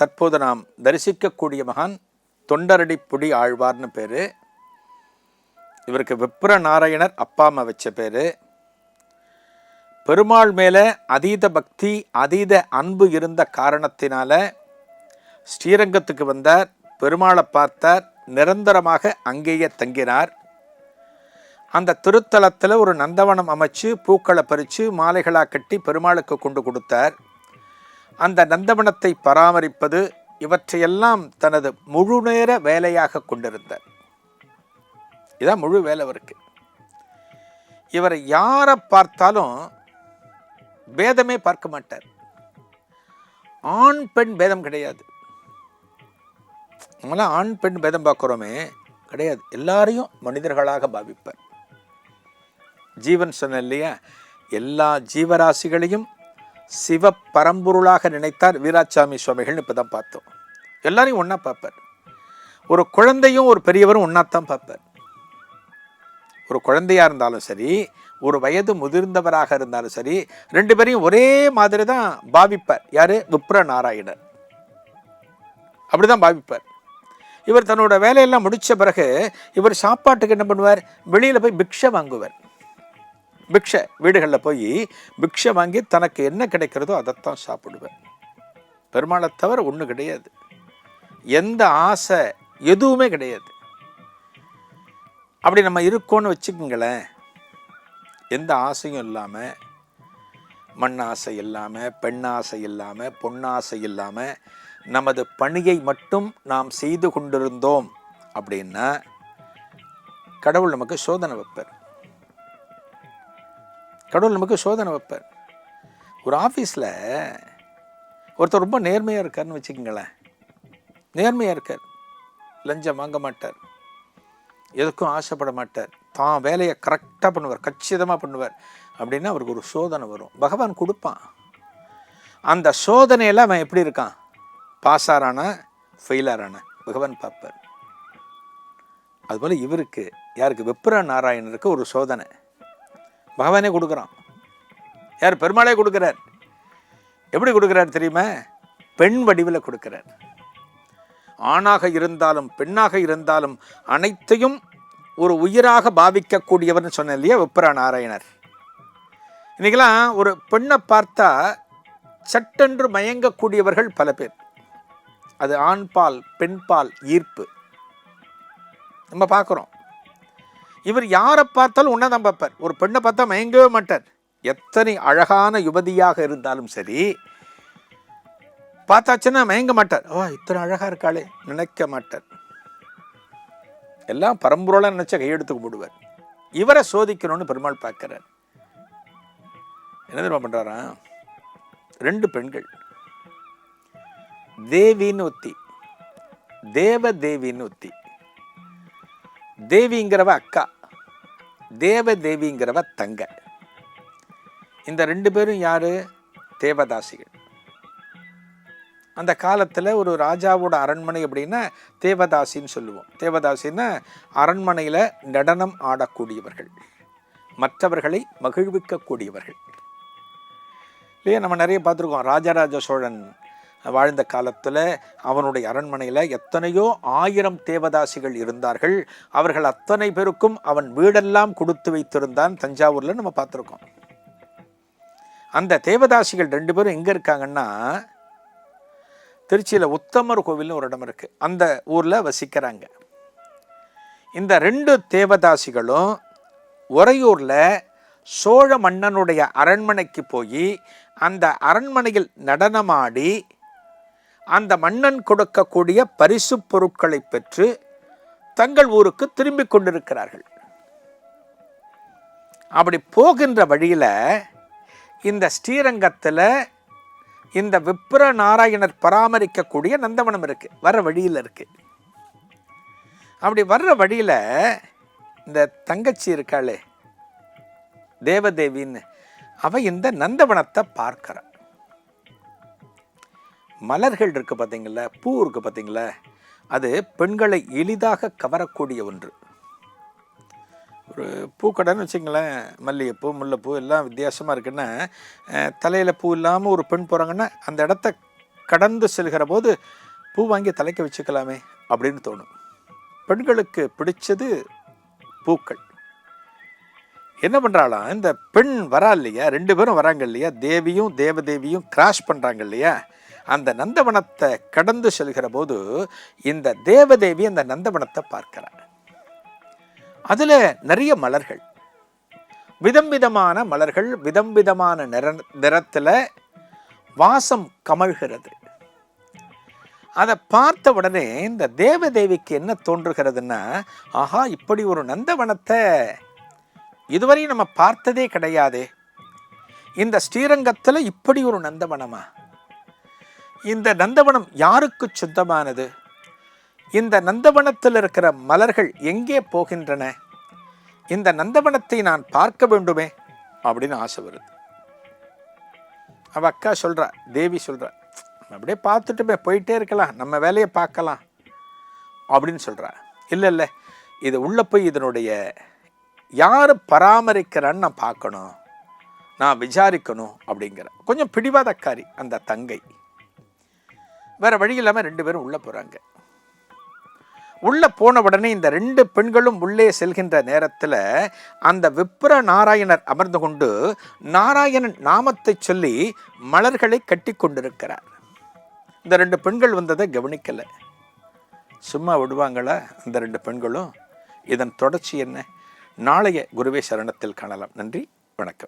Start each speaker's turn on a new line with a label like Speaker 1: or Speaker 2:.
Speaker 1: தற்போது நாம் தரிசிக்கக்கூடிய மகான் தொண்டரடிப்புடி ஆழ்வார்னு பேர். இவருக்கு விப்ர நாராயணர் அப்பா அம்மா வச்ச பேர். பெருமாள் மேலே அதீத பக்தி அதீத அன்பு இருந்த காரணத்தினால ஸ்ரீரங்கத்துக்கு வந்தார் பெருமாளை பார்த்தார் நிரந்தரமாக அங்கேயே தங்கினார். அந்த திருத்தலத்தில் ஒரு நந்தவனம் அமைச்சு பூக்களை பறித்து மாலைகளாக கட்டி பெருமாளுக்கு கொண்டு கொடுத்தார். அந்த நந்தவனத்தை பராமரிப்பது இவற்றையெல்லாம் தனது முழு நேர வேலையாக கொண்டிருந்தார். இதான் முழு வேலை அவருக்கு. இவரை யாரை பார்த்தாலும் பேதமே பார்க்க மாட்டார். ஆண் பெண் பேதம் கிடையாது. நம்மளாம் ஆண் பெண் பேதம் பார்க்குறோமே கிடையாது. எல்லாரையும் மனிதர்களாக பாவிப்பார். ஜீவன் சொன்ன இல்லையா? எல்லா ஜீவராசிகளையும் சிவ பரம்பொருளாக நினைத்தார் வீராசாமி சுவாமிகள்னு இப்போ தான் பார்த்தோம். எல்லாரையும் ஒன்றா பார்ப்பார். ஒரு குழந்தையும் ஒரு பெரியவரும் ஒன்றாத்தான் பார்ப்பார். ஒரு குழந்தையாக இருந்தாலும் சரி ஒரு வயது முதிர்ந்தவராக இருந்தாலும் சரி ரெண்டு பேரையும் ஒரே மாதிரி தான் பாவிப்பார். யார்? விப்ர நாராயணர் அப்படி தான் பாவிப்பார். இவர் தன்னோட வேலையெல்லாம் முடித்த பிறகு இவர் சாப்பாட்டுக்கு என்ன பண்ணுவார்? வெளியில் போய் பிக்ஷை வாங்குவார். பிக்ஷை வீடுகளில் போய் பிக்ஷை வாங்கி தனக்கு என்ன கிடைக்கிறதோ அதைத்தான் சாப்பிடுவேன். பெருமாளை தவிர ஒன்றும் கிடையாது. எந்த ஆசை எதுவுமே கிடையாது. அப்படி நம்ம இருக்கோன்னு வச்சுக்கோங்களேன். எந்த ஆசையும் இல்லாமல் மண் ஆசை இல்லாமல் பெண் ஆசை இல்லாமல் பொன்னாசை இல்லாமல் நமது பணியை மட்டும் நாம் செய்து கொண்டிருந்தோம் அப்படின்னா கடவுள் நமக்கு சோதனை வைப்பார். கடவுள் நமக்கு சோதனை வைப்பார். ஒரு ஆஃபீஸில் ஒருத்தர் ரொம்ப நேர்மையாக இருக்காருன்னு வச்சுக்கோங்களேன். நேர்மையாக இருக்கார். லஞ்சம் வாங்க மாட்டார். எதுக்கும் ஆசைப்பட மாட்டார். தான் வேலையை கரெக்டாக பண்ணுவார். கச்சிதமாக பண்ணுவார். அப்படின்னா அவருக்கு ஒரு சோதனை வரும். பகவான் கொடுப்பான். அந்த சோதனையில் அவன் எப்படி இருக்கான்? பாஸ் ஆறானா? ஃபெயிலாரான பகவான் பார்ப்பார். அதுபோல் இவருக்கு யாருக்கு? விப்ர நாராயணருக்கு ஒரு சோதனை. பகவானே கொடுக்குறான். யார் பெருமாளே கொடுக்குறார். எப்படி கொடுக்குறார் தெரியுமா? பெண் வடிவில் கொடுக்குறார். ஆணாக இருந்தாலும் பெண்ணாக இருந்தாலும் அனைத்தையும் ஒரு உயிராக பாவிக்கக்கூடியவர்னு சொன்னேன் இல்லையா விப்ர நாராயணர். இன்றைக்கெல்லாம் ஒரு பெண்ணை பார்த்தா சட்டென்று மயங்கக்கூடியவர்கள் பல பேர். அது ஆண்பால் பெண்பால் ஈர்ப்பு. நம்ம பார்க்குறோம். இவர் யாரை பார்த்தாலும் ஒன்றா தான் பார்ப்பார். ஒரு பெண்ணை பார்த்தா மயங்கவே மாட்டார். எத்தனை அழகான யுவதியாக இருந்தாலும் சரி பார்த்தாச்சுன்னா மயங்க மாட்டார். ஓ இத்தனை அழகாக இருக்காளே நினைக்க மாட்டார். எல்லாம் பரம்பொருளாக நினச்ச கையெடுத்து கும்பிடுவார். இவரை சோதிக்கணும்னு பெருமாள் பார்க்குறார். என்ன தெரியுமா பண்ணுறாரா ரெண்டு பெண்கள். தேவின்னு ஒத்தி. தேவ தேவின்னு ஒத்தி. தேவிங்கிறவ அக்கா தேவ தேவிங்கிறவ தங்க. இந்த ரெண்டு பேரும் யார்? தேவதாசிகள். அந்த காலத்தில் ஒரு ராஜாவோட அரண்மனை அப்படின்னா தேவதாசின்னு சொல்லுவோம். தேவதாசின்னா அரண்மனையில் நடனம் ஆடக்கூடியவர்கள். மற்றவர்களை மகிழ்விக்கக்கூடியவர்கள். இல்லையா? நம்ம நிறைய பார்த்துருக்கோம். ராஜராஜ சோழன் வாழ்ந்த காலத்தில் அவனுடைய அரண்மனையில் எத்தனையோ ஆயிரம் தேவதாசிகள் இருந்தார்கள். அவர்கள் அத்தனை பேருக்கும் அவன் வீடெல்லாம் கொடுத்து வைத்திருந்தான் தஞ்சாவூரில் நம்ம பார்த்துருக்கோம். அந்த தேவதாசிகள் ரெண்டு பேரும் எங்கே இருக்காங்கன்னா திருச்சியில் உத்தமர் கோவில்னு ஒரு இடம் இருக்குது அந்த ஊரில் வசிக்கிறாங்க. இந்த ரெண்டு தேவதாசிகளும் உறையூரில் சோழ மன்னனுடைய அரண்மனைக்கு போய் அந்த அரண்மனையில் நடனமாடி அந்த மன்னன் கொடுக்கக்கூடிய பரிசு பொருட்களை பெற்று தங்கள் ஊருக்கு திரும்பிக் கொண்டிருக்கிறார்கள். அப்படி போகின்ற வழியில் இந்த ஸ்ரீரங்கத்தில் இந்த விப்ர நாராயணர் பராமரிக்கக்கூடிய நந்தவனம் இருக்கு. வர்ற வழியில் இருக்கு. அப்படி வர்ற வழியில் இந்த தங்கச்சி இருக்காளே தேவதேவின்னு அவ இந்த நந்தவனத்தை பார்க்கிறான் மலர்கள் இருக்குது பார்த்தீங்களா பூ இருக்கு பார்த்தீங்களா அது பெண்களை எளிதாக கவரக்கூடிய ஒன்று. ஒரு பூக்கடைன்னு வச்சுங்களேன் மல்லிகைப்பூ முல்லைப்பூ எல்லாம் வித்தியாசமாக இருக்குன்னா தலையில் பூ இல்லாமல் ஒரு பெண் போகிறாங்கன்னா அந்த இடத்த கடந்து செல்கிற போது பூ வாங்கி தலைக்க வச்சுக்கலாமே அப்படின்னு தோணும். பெண்களுக்கு பிடிச்சது பூக்கள். என்ன பண்ணுறாளாம் இந்த பெண் வரா இல்லையா ரெண்டு பேரும் வராங்க இல்லையா தேவியும் தேவதேவியும் கிராஷ் பண்ணுறாங்க இல்லையா அந்த நந்தவனத்தை கடந்து செல்கிற போது இந்த தேவதேவி அந்த நந்தவனத்தை பார்க்கிறார் அதில் நிறைய மலர்கள். விதம் விதமான மலர்கள் விதம் விதமான நிற நிறத்தில் வாசம் கமழ்கிறது. அதை பார்த்த உடனே இந்த தேவதேவிக்கு என்ன தோன்றுகிறதுன்னா ஆஹா இப்படி ஒரு நந்தவனத்தை இதுவரை நம்ம பார்த்ததே கிடையாதே. இந்த ஸ்ரீரங்கத்தில் இப்படி ஒரு நந்தவனமா? இந்த நந்தவனம் யாருக்கு சொந்தமானது? இந்த நந்தவனத்தில் இருக்கிற மலர்கள் எங்கே போகின்றன? இந்த நந்தவனத்தை நான் பார்க்க வேண்டுமே? அப்படின்னு ஆசை வருது. அவ அக்கா சொல்கிறா தேவி சொல்கிறா அப்படியே பார்த்துட்டுமே போயிட்டே இருக்கலாம் நம்ம வேலையை பார்க்கலாம் அப்படின்னு சொல்கிறா இல்லை இல்லை இது உள்ள போய் இதனுடைய யார் பராமரிக்கிறான்னு நான் பார்க்கணும் நான் விசாரிக்கணும் அப்படிங்கிற. கொஞ்சம் பிடிவாதக்காரி அந்த தங்கை. வேறு வழி இல்லாமல் ரெண்டு பேரும் உள்ளே போகிறாங்க உள்ளே போன உடனே இந்த ரெண்டு பெண்களும் உள்ளே செல்கின்ற நேரத்தில் அந்த விப்ர நாராயணர் அமர்ந்து கொண்டு நாராயணன் நாமத்தை சொல்லி மலர்களை கட்டி கொண்டிருக்கிறார். இந்த ரெண்டு பெண்கள் வந்ததை கவனிக்கலை. சும்மா விடுவாங்களா அந்த ரெண்டு பெண்களும்? இதன் தொடர்ச்சி என்ன? நாளைய குருவே சரணத்தில் காணலாம். நன்றி. வணக்கம்.